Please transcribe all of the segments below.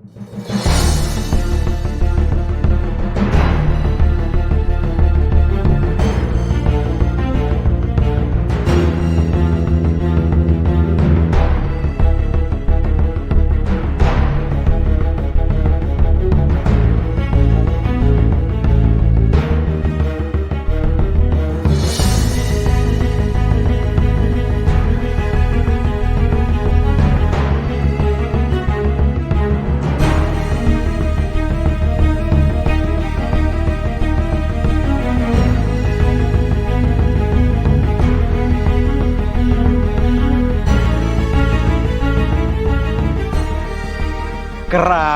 ก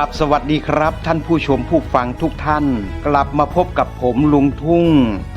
ราบสวัสดีครับ ท่านผู้ชมผู้ฟังทุกท่าน กลับมาพบกับผมลุงทุ่ง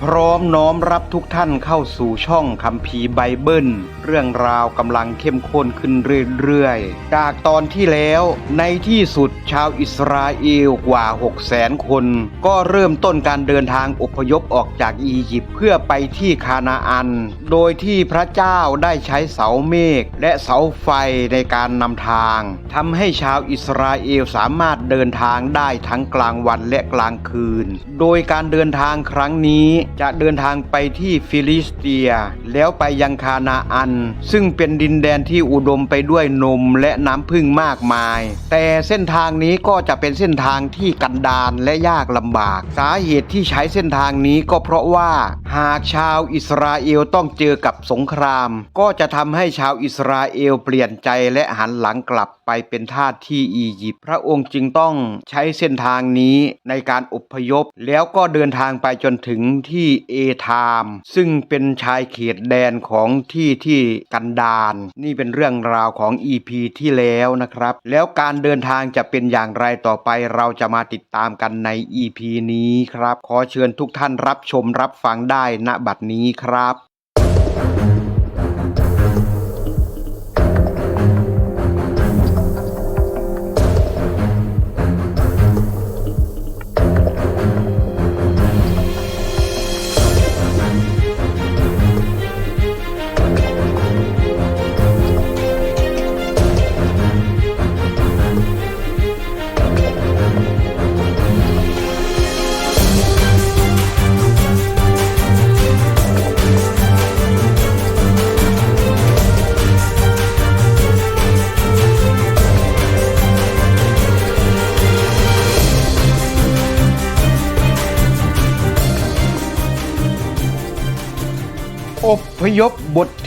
พร้อมน้อมรับทุกท่านเข้าสู่ช่องคัมภีร์ไบเบิล เรื่องราวกำลังเข้มข้นขึ้นเรื่อยๆ จากตอนที่แล้วในที่สุดชาวอิสราเอลกว่า 6 0แสนคน ก็เริ่มต้นการเดินทางอพยพออกจากอียิปต์เพื่อไปที่คานาอัน โดยที่พระเจ้าได้ใช้เสาเมฆและเสาไฟในการนำทางทำให้ชาวอิสราเอลสามารถเดินทางได้ทั้งกลางวันและกลางคืน โดยการเดินทางครั้งนี้จะเดินทางไปที่ฟิลิสเตีย แล้วไปยังคานาอัน ซึ่งเป็นดินแดนที่อุดมไปด้วยนมและน้ำพึ่งมากมาย แต่เส้นทางนี้ก็จะเป็นเส้นทางที่กันดารและยากลำบาก สาเหตุที่ใช้เส้นทางนี้ก็เพราะว่าหากชาวอิสราเอลต้องเจอกับสงคราม ก็จะทำให้ชาวอิสราเอลเปลี่ยนใจและหันหลังกลับ ไปเป็นทาสที่อียิปต์พระองค์จึงต้องใช้เส้นทางนี้ในการอพยพ แล้วก็เดินทางไปจนถึงที่เอธาม ซึ่งเป็นชายเขตแดนของที่ที่กันดารนี่เป็นเรื่องราวของ EP ที่แล้วนะครับ แล้วการเดินทางจะเป็นอย่างไรต่อไปเราจะมาติดตามกันใน EP นี้ครับ ขอเชิญทุกท่านรับชมรับฟังได้ณบัดนี้ครับ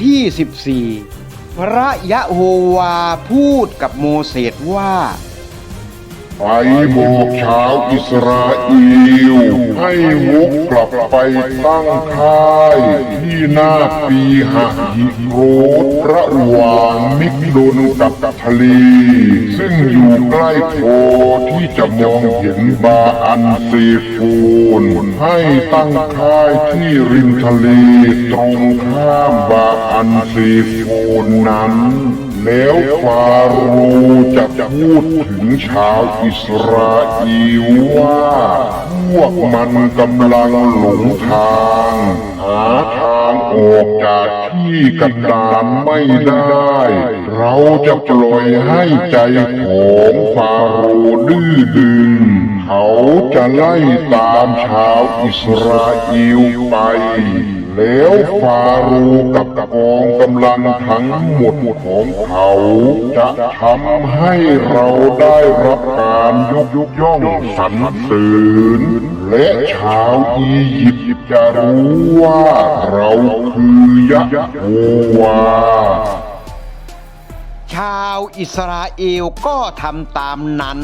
ที่ 14 พระยะโฮวาพูดกับโมเสสว่า ไปบอกชาวอิสราเอลให้วกกลับไปตั้งค่ายที่หน้าปีหะหิโรดระหว่างมิกโดนกับทะเล ซึ่งอยู่ใกล้พอที่จะมองเห็นบาอันเซโฟนให้ตั้งค่ายที่ริมทะเลตรงข้ามบาอันเซโฟนนั้น แล้วฟาโรห์จะพูดถึงชาวอิสราเอลว่า พวกมันกำลังหลงทาง หาทางออกจากที่กันดารไม่ได้ เราจะปล่อยให้ใจของฟาโรห์ดื้อดึง เขาจะไล่ตามชาวอิสราเอลไป แล้วฟาโรห์กับกองกำลังทั้งหมดของเขาจะทำให้เราได้รับการยกย่องสรรเสริญและชาวอียิปต์จะรู้ว่าเราคือยะโฮวาชาวอิสราเอลก็ทำตามนั้น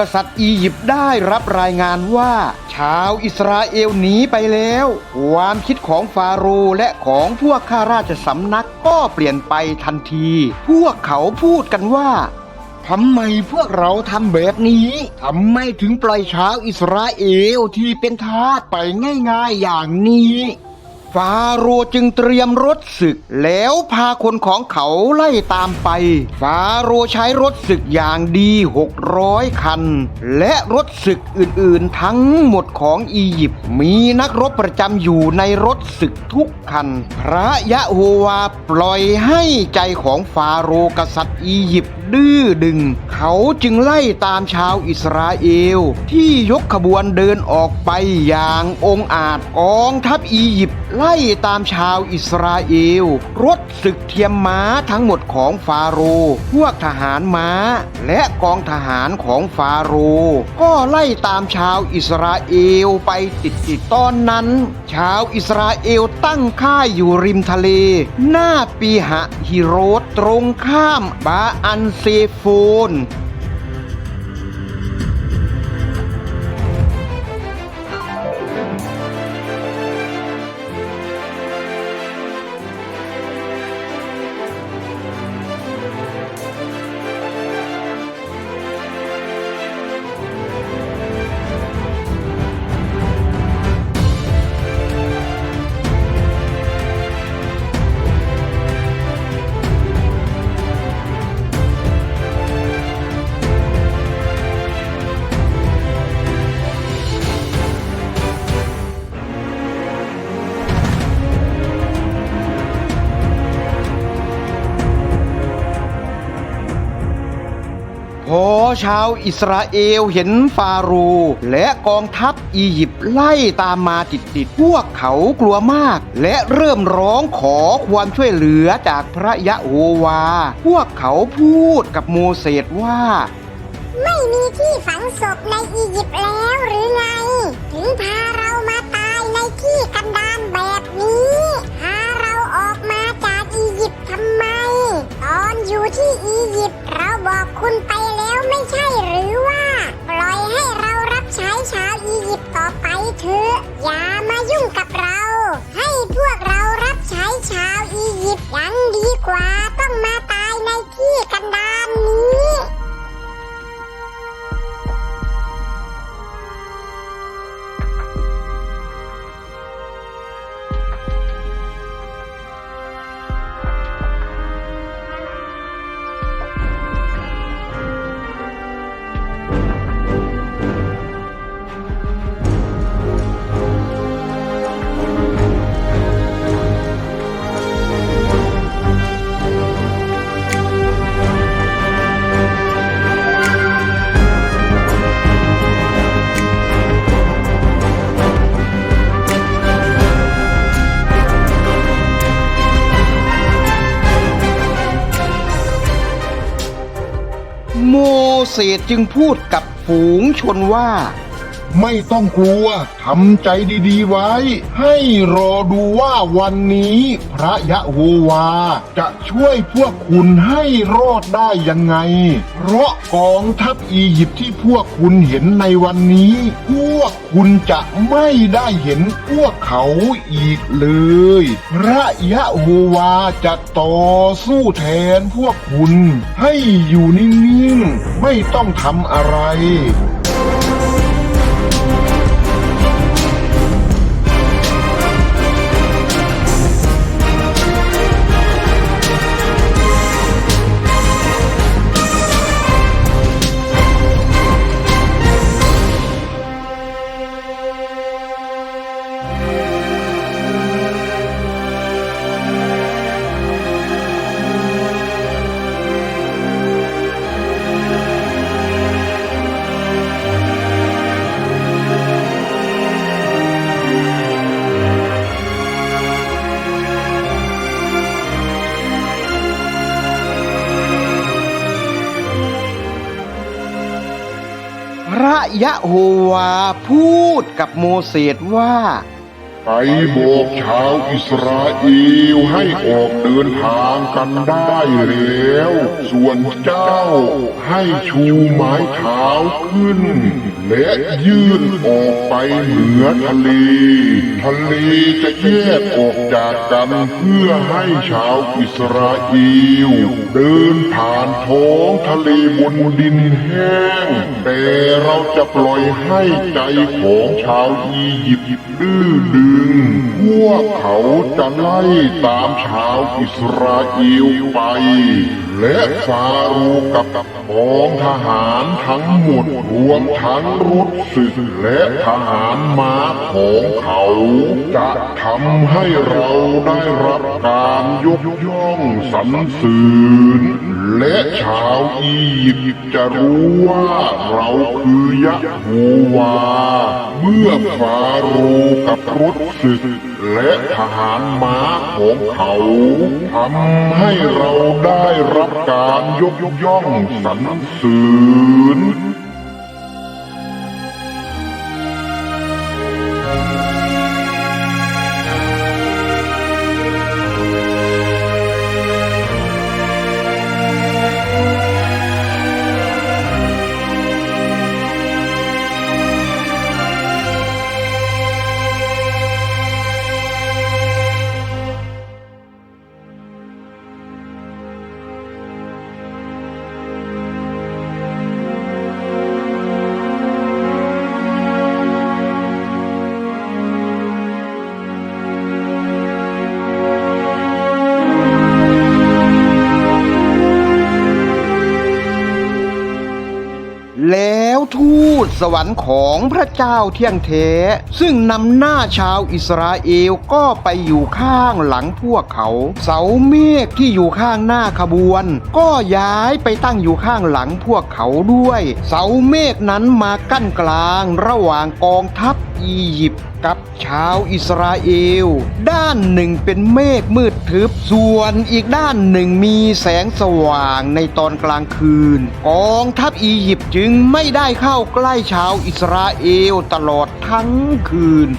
กษัตริย์อียิปต์ได้รับรายงานว่า ชาวอิสราเอลหนีไปแล้ว ความคิดของฟาโรห์และของพวกข้าราชสำนักก็เปลี่ยนไปทันที พวกเขาพูดกันว่าทำไมพวกเราทำแบบนี้ ทำไมถึงปล่อยชาวอิสราเอลที่เป็นทาสไปง่ายๆอย่างนี้ ฟาโรห์จึงเตรียมรถศึก แล้วพาคนของเขาไล่ตามไป ฟาโรห์ใช้รถศึกอย่างดี 600 คัน และรถศึกอื่นๆ ทั้งหมดของอียิปต์มีนักรบประจำอยู่ในรถศึกทุกคัน พระยะโฮวาปล่อยให้ใจของฟาโรห์กษัตริย์อียิปต์ดื้อดึง เขาจึงไล่ตามชาวอิสราเอล ที่ยกขบวนเดินออกไปอย่างองอาจกองทัพอียิปต์ไล่ตามชาวอิสราเอล รถศึกเทียมม้าทั้งหมดของฟาโรห์พวกทหารม้า และกองทหารของฟาโรห์ก็ไล่ตามชาวอิสราเอลไปติดๆตอนนั้น ชาวอิสราเอลตั้งค่ายอยู่ริมทะเล หน้าปีหะฮิโรตตรงข้ามบาอันเซโฟน พอชาวอิสราเอลเห็นฟาโรห์และกองทัพอียิปต์ไล่ตามมาติดๆพวกเขากลัวมาก และเริ่มร้องขอความช่วยเหลือจากพระยะโฮวา พวกเขาพูดกับโมเสสว่า ไม่มีที่ฝังศพในอียิปต์แล้วหรือไง ถึงพาเรามาตายในที่กันดารแบบนี้พาเราออกมาจากอียิปต์ทำไม ตอนอยู่ที่อียิปต์ บอกคุณไปแล้วไม่ใช่หรือว่า ปล่อยให้เรารับใช้ชาวอียิปต์ต่อไปเถอะ อย่ามายุ่งกับเรา ให้พวกเรา ษตรจึงพูดกับฝูงชนว่า ไม่ต้องกลัวทำใจดีๆไว้ ให้รอดูว่าวันนี้ พระยะโฮวา จะช่วยพวกคุณให้รอดได้ยังไง เพราะกองทัพอียิปต์ที่พวกคุณเห็นในวันนี้ พวกคุณจะไม่ได้เห็นพวกเขาอีกเลย พระยะโฮวาจะต่อสู้แทนพวกคุณ ให้อยู่นิ่งๆ ไม่ต้องทำอะไร พูดกับโมเสสว่า ไปบอกชาวอิสราเอลให้ออกเดินทางกันได้แล้ว ส่วนเจ้าให้ชูไม้เท้าขึ้น และยื่นออกไปเหนือทะเล ทะเลจะแยกออกจากกันเพื่อให้ชาวอิสราเอลเดินผ่านท้องทะเลบนดินแห้ง แต่เราจะปล่อยให้ใจของชาวอียิปต์ ดื้อดึง พวกเขาจะไล่ตามชาวอิสราเอลไป และฟาโรห์กับกองทหารทั้งหมดรวมทั้งรถศึกและทหารม้าของเขา จะทำให้เราได้รับการยกย่องสรรเสริญและชาวอียิปต์จะรู้ว่าเราคือยะโฮวา เมื่อฟาโรห์กับรถศึกและทหารม้าของเขาทำให้เราได้รับการยกย่องสรรเสริญ สวรรค์ของพระเจ้าเที่ยงเทซึ่งนำหน้าชาวอิสราเอลก็ไปอยู่ข้างหลังพวกเขา เสาเมฆที่อยู่ข้างหน้าขบวน ก็ย้ายไปตั้งอยู่ข้างหลังพวกเขาด้วย เสาเมฆนั้นมากั้นกลางระหว่างกองทัพ อียิปต์กับชาวอิสราเอล ด้านหนึ่งเป็นเมฆมืดทึบ ส่วนอีกด้านหนึ่งมีแสงสว่างในตอนกลางคืน กองทัพอียิปต์จึงไม่ได้เข้าใกล้ชาวอิสราเอลตลอดทั้งคืน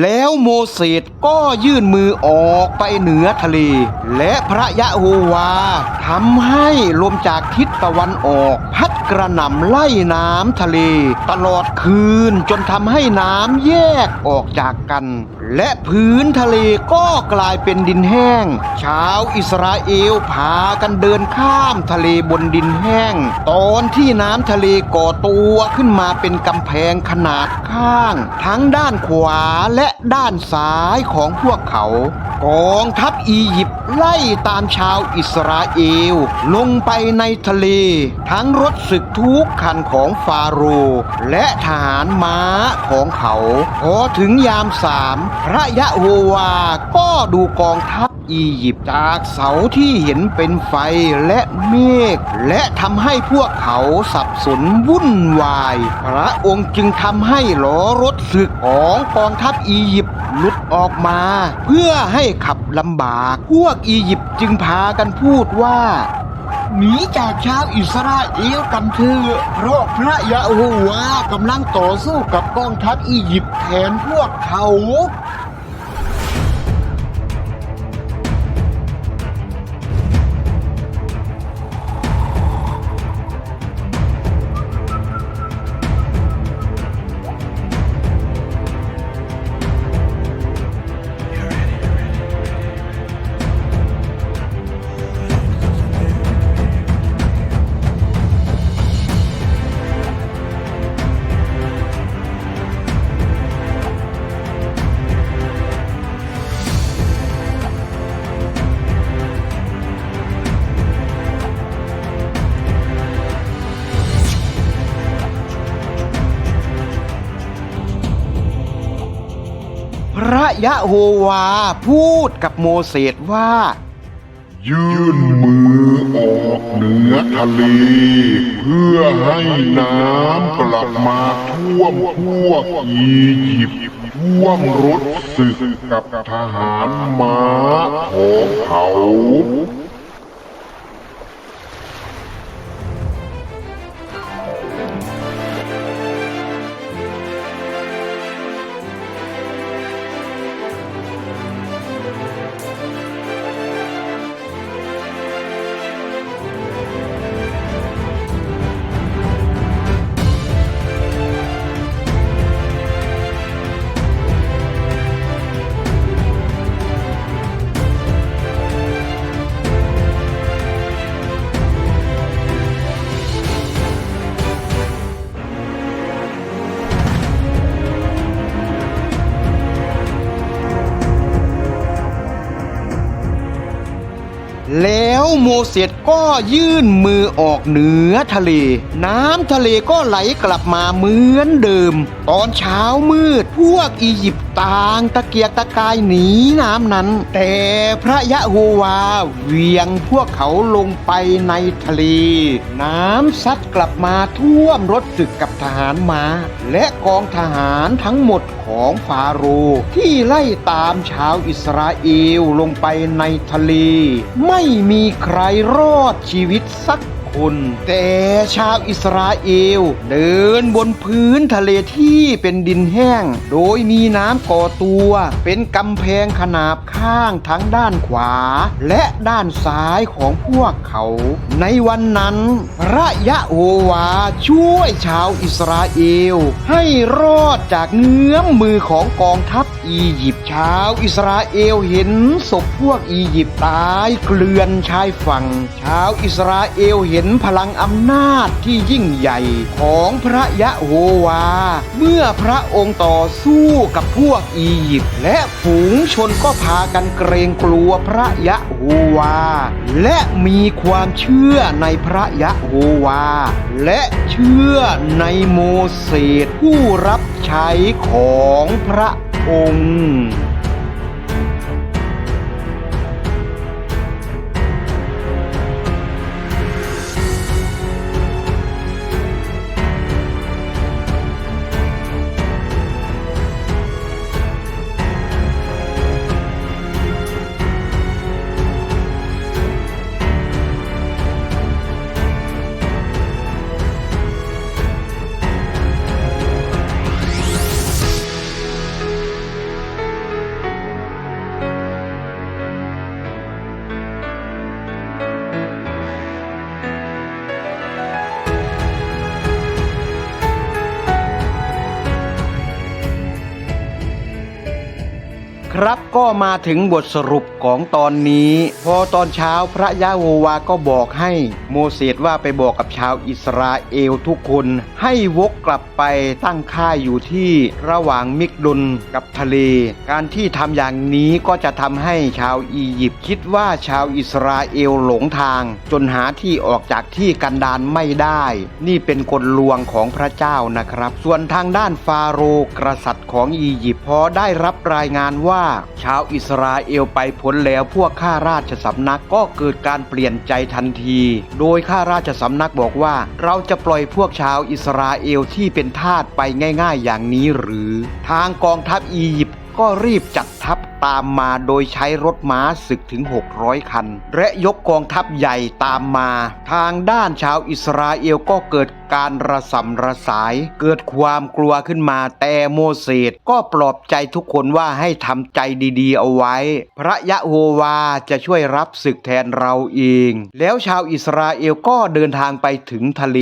แล้วโมเสสก็ยื่นมือออกไปเหนือทะเล และพระยะโฮวาทำให้ลมจากทิศตะวันออก พัดกระหน่ำไล่น้ำทะเล ตลอดคืนจนทำให้น้ำแยกออกจากกัน และพื้นทะเลก็กลายเป็นดินแห้ง ชาวอิสราเอลพากันเดินข้ามทะเลบนดินแห้ง ตอนที่น้ำทะเลก่อตัวขึ้นมาเป็นกำแพงขนาดข้าง ทั้งด้านขวาและด้านซ้ายของพวกเขา กองทัพอียิปต์ไล่ตามชาวอิสราเอล ลงไปในทะเล ทั้งรถศึกทุกคันของฟาโรห์และทหารม้าของเขา พอถึงยามสามพระยะโฮวาก็ดูกองทัพอียิปต์จากเสาที่เห็นเป็นไฟและเมฆและทำให้พวกเขาสับสนวุ่นวาย พระองค์จึงทำให้ล้อรถศึกของกองทัพอียิปต์หลุดออกมา เพื่อให้ขับลำบาก พวกอียิปต์จึงพากันพูดว่า หนีจากชาวอิสราเอลกันเถอะเพราะพระยะโฮวากำลังต่อสู้กับกองทัพอียิปต์แทนพวกเขา ยะโฮวาพูดกับโมเสสว่า ยื่นมือออกเหนือทะเล เพื่อให้น้ำกลับมาท่วมพวกอียิปต์ท่วมรถศึกกับทหารม้าของเขา โมเสสก็ยื่นมือออกเหนือทะเล น้ำทะเลก็ไหลกลับมาเหมือนเดิม ตอนเช้ามืดพวกอียิปต์ ต่างตะเกียกตะกายหนีน้ำนั้น แต่พระยะโฮวาเวียงพวกเขาลงไปในทะเล น้ำซัดกลับมาท่วมรถศึกกับทหารมาและกองทหารทั้งหมดของฟาโรห์ที่ไล่ตามชาวอิสราเอลลงไปในทะเล ไม่มีใครรอดชีวิตสัก คนแต่ชาวอิสราเอล เดินบนพื้นทะเลที่เป็นดินแห้ง โดยมีน้ำก่อตัว เป็นกำแพงขนาบข้างทั้งด้านขวา และด้านซ้ายของพวกเขา ในวันนั้นพระยะโฮวาช่วยชาวอิสราเอล ให้รอดจากเงื้อมมือของกองทัพ อียิปต์ชาวอิสราเอลเห็นศพพวกอียิปต์ตายเกลื่อนชายฝั่งชาวอิสราเอลเห็นพลังอำนาจที่ยิ่งใหญ่ของพระยะโฮวา เมื่อพระองค์ต่อสู้กับพวกอียิปต์และฝูงชนก็พากันเกรงกลัวพระยะโฮวา และมีความเชื่อในพระยะโฮวา และเชื่อในโมเสสผู้รับใช้ของพระ อง ครับก็มาถึงบทสรุปของตอนนี้ พอตอนเช้าพระยะโฮวาก็บอกให้โมเสสว่าไปบอกกับชาวอิสราเอลทุกคน ให้วกกลับไปตั้งค่ายอยู่ที่ระหว่างมิกดุลกับทะเล การที่ทำอย่างนี้ก็จะทำให้ชาวอียิปต์คิดว่าชาวอิสราเอลหลงทาง จนหาที่ออกจากที่กันดานไม่ได้ นี่เป็นกลลวงของพระเจ้านะครับ ส่วนทางด้านฟาโรห์กษัตริย์ของอียิปต์พอได้รับรายงานว่าชาวอิสราเอลไปพ้นแล้วพวกข้าราชสำนักก็เกิดการเปลี่ยนใจทันที โดยข้าราชสำนักบอกว่า เราจะปล่อยพวกชาวอิสราเอลที่เป็นทาสไปง่าย ๆ อย่างนี้หรือ ทางกองทัพอียิปต์ก็รีบจัด ตามมาโดยใช้รถม้าศึกถึง 600 คัน และยกกองทัพใหญ่ตามมา ทางด้านชาวอิสราเอลก็เกิดการระสำระสาย เกิดความกลัวขึ้นมาแต่โมเสสก็ปลอบใจทุกคนว่าให้ทำใจดีๆเอาไว้ พระยะโฮวาจะช่วยรับศึกแทนเราเอง แล้วชาวอิสราเอลก็เดินทางไปถึงทะเล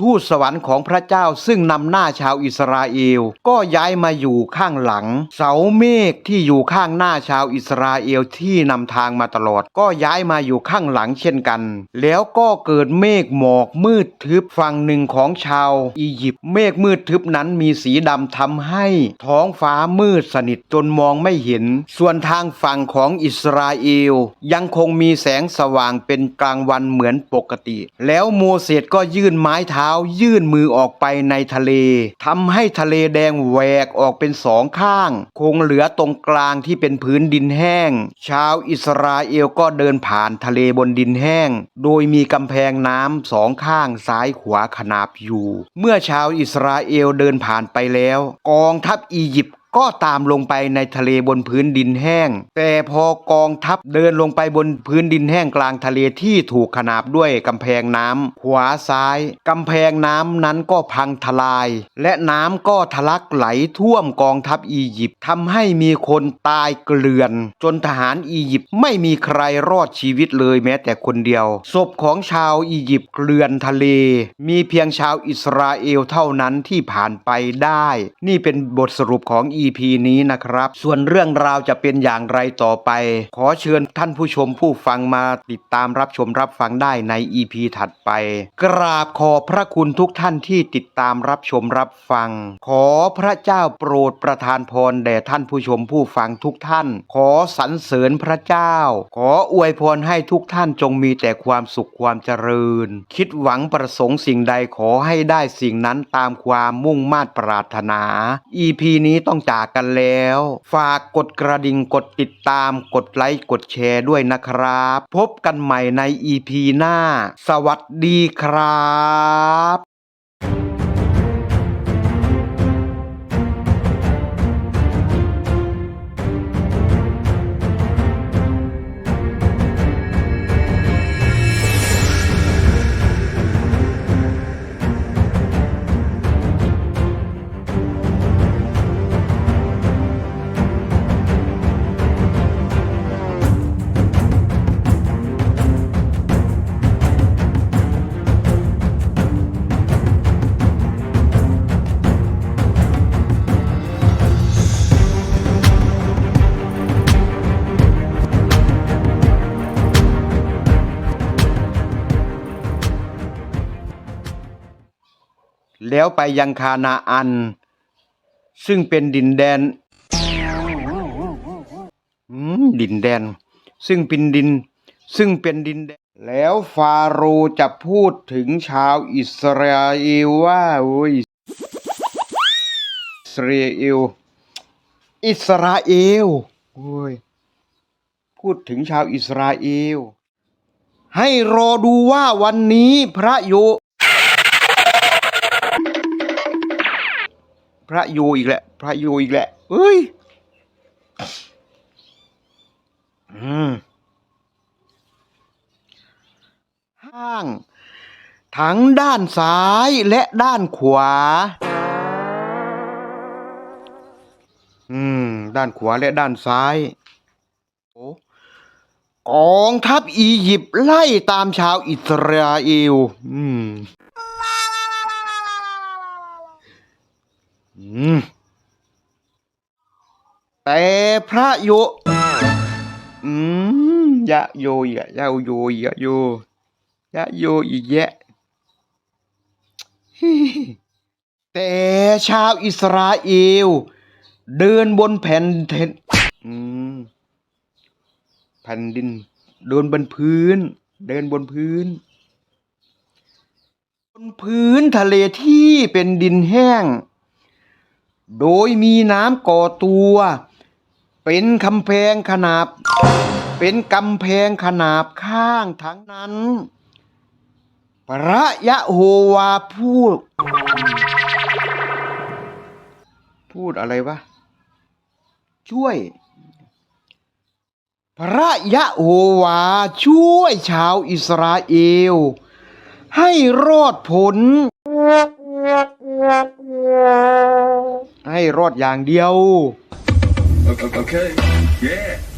ทูตสวรรค์ของพระเจ้าซึ่งนำหน้าชาวอิสราเอล ก็ย้ายมาอยู่ข้างหลัง เสาเมฆที่อยู่ข้างหน้าชาวอิสราเอลที่นำทางมาตลอด ก็ย้ายมาอยู่ข้างหลังเช่นกัน แล้วก็เกิดเมฆหมอกมืดทึบฝั่งหนึ่งของชาวอียิปต์เมฆมืดทึบนั้นมีสีดำทำให้ท้องฟ้ามืดสนิทจนมองไม่เห็น ส่วนทางฝั่งของอิสราเอล ยังคงมีแสงสว่างเป็นกลางวันเหมือนปกติ แล้วโมเสสก็ยื่นไม้เท้ายื่นมือออกไปในทะเลทำให้ทะเลแดงแหวกออกเป็นสองข้าง คงเหลือตรงกลางที่เป็นพื้นดินแห้ง ชาวอิสราเอลก็เดินผ่านทะเลบนดินแห้ง โดยมีกำแพงน้ำสองข้างซ้ายขวาขนาบอยู่ เมื่อชาวอิสราเอลเดินผ่านไปแล้ว กองทัพอียิปต์ ก็ตามลงไปในทะเลบนพื้นดินแห้ง แต่พอกองทัพเดินลงไปบนพื้นดินแห้งกลางทะเลที่ถูกขนาบด้วยกำแพงน้ำขวาซ้ายกำแพงน้ำนั้นก็พังทลาย และน้ำก็ทะลักไหลท่วมกองทัพอียิปต์ทำให้มีคนตายเกลื่อน จนทหารอียิปต์ไม่มีใครรอดชีวิตเลยแม้แต่คนเดียว ศพของชาวอียิปต์เกลื่อนทะเล มีเพียงชาวอิสราเอลเท่านั้นที่ผ่านไปได้ นี่เป็นบทสรุปของ EP นี้นะครับ ส่วนเรื่องราวจะเป็นอย่างไรต่อไป ขอเชิญท่านผู้ชมผู้ฟังมาติดตามรับชมรับฟังได้ใน EP ถัดไป กราบขอบพระคุณทุกท่านที่ติดตามรับชมรับฟัง ขอพระเจ้าโปรดประทานพรแด่ท่านผู้ชมผู้ฟังทุกท่าน ขอสรรเสริญพระเจ้า ขออวยพรให้ทุกท่านจงมีแต่ความสุขความเจริญ คิดหวังประสงค์สิ่งใดขอให้ได้สิ่งนั้นตามความมุ่งมา่ปรารถนา EP นี้ต้องจากกันแล้ว ฝากกดกระดิ่งกดติดตาม กดไลค์กดแชร์ด้วยนะครับ พบกันใหม่ในอีพีหน้า สวัสดีครับ แล้วไปยังคานาอัน ซึ่งเป็นดินแดนอืมดินแดน ซึ่งเป็นดิน ซึ่งเป็นดินแดน แล้วฟาโรจะพูดถึงชาวอิสราเอลว่าโอ้ยอิสราเอลอิสราเอลโอ้ยพูดถึงชาวอิสราเอล ให้รอดูว่าวันนี้พระโย พระโยอีกแหละ พระโยอีกแหละเอ้ยอืมห้าง ทั้งด้านซ้ายและด้านขวา อืม ด้านขวาและด้านซ้าย โอ้กองทัพอียิปต์ไล่ตามชาวอิสราเอล อืม อืม แต่พระโย อืม ยะโยอีกอะยะโยอีกอะโย ยะโยอีกแยะ แต่ชาวอิสราเอล เดินบนแผ่นเทนอืมแผ่นดิน เดินบนพื้น เดินบนพื้น บนพื้นทะเลที่เป็นดินแห้ง โดยมีน้ำก่อตัว เป็นกำแพงขนาบ เป็นกำแพงขนาบข้างทั้งนั้น พระยะโฮวาพูด พูดอะไรวะ ช่วย พระยะโฮวาช่วยชาวอิสราเอล ให้รอดผล ให้รอดอย่างเดียว Okay. Yeah.